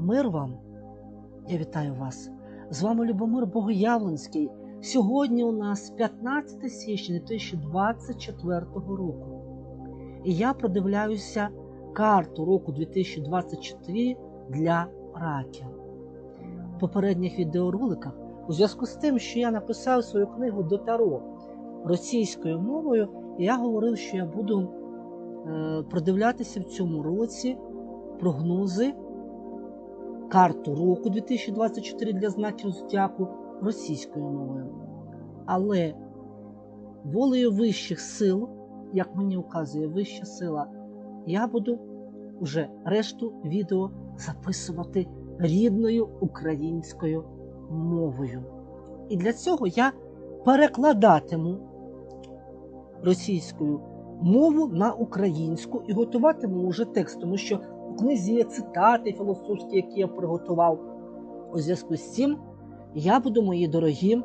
Мир вам! Я вітаю вас! З вами Любомир Богоявленський. Сьогодні у нас 15 січня 2024 року. І я продивляюся карту року 2024 для раків. В попередніх відеороликах у зв'язку з тим, що я написав свою книгу до Таро російською мовою, я говорив, що я буду е, продивлятися в цьому році прогнози карту року 2024 для знаків зодіаку російською мовою. Але волею вищих сил, як мені указує вища сила, я буду вже решту відео записувати рідною українською мовою. І для цього я перекладатиму російською мову на українську і готуватиму вже текст, тому що книзі є цитати філософські, які я приготував. У зв'язку з цим я буду, мої дорогі,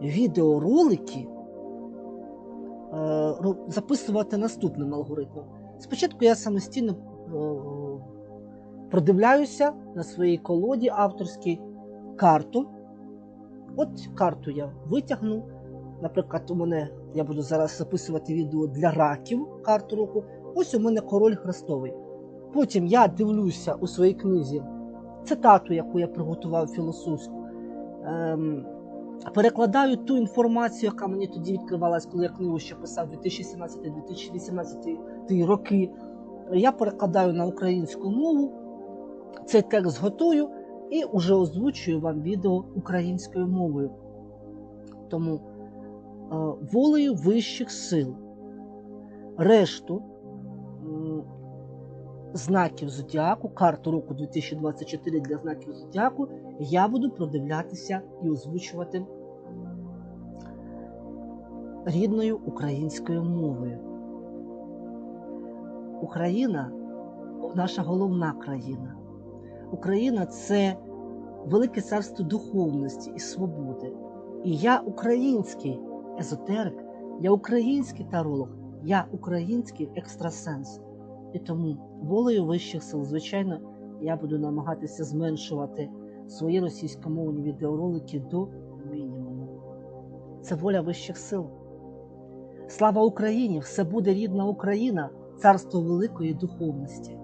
відеоролики е, записувати наступним алгоритмом. Спочатку я самостійно е, продивляюся на своїй колоді авторській карту. От карту я витягну. Наприклад, у мене я буду зараз записувати відео для раків карту року. Ось у мене король хрестовий. Потім я дивлюся у своїй книзі цитату, яку я приготував філософську. Ем, перекладаю ту інформацію, яка мені тоді відкривалась, коли я книгу ще писав 2017-2018 роки. Я перекладаю на українську мову, цей текст готую і вже озвучую вам відео українською мовою. Тому е, волею вищих сил решту знаків зодіаку, карту року 2024 для знаків зодіаку, я буду продивлятися і озвучувати рідною українською мовою. Україна наша головна країна. Україна це велике царство духовності і свободи. І я український езотерик, я український таролог, я український екстрасенс. І тому волею вищих сил, звичайно, я буду намагатися зменшувати свої російськомовні відеоролики до мінімуму. Це воля вищих сил. Слава Україні! Все буде рідна Україна, царство великої духовності.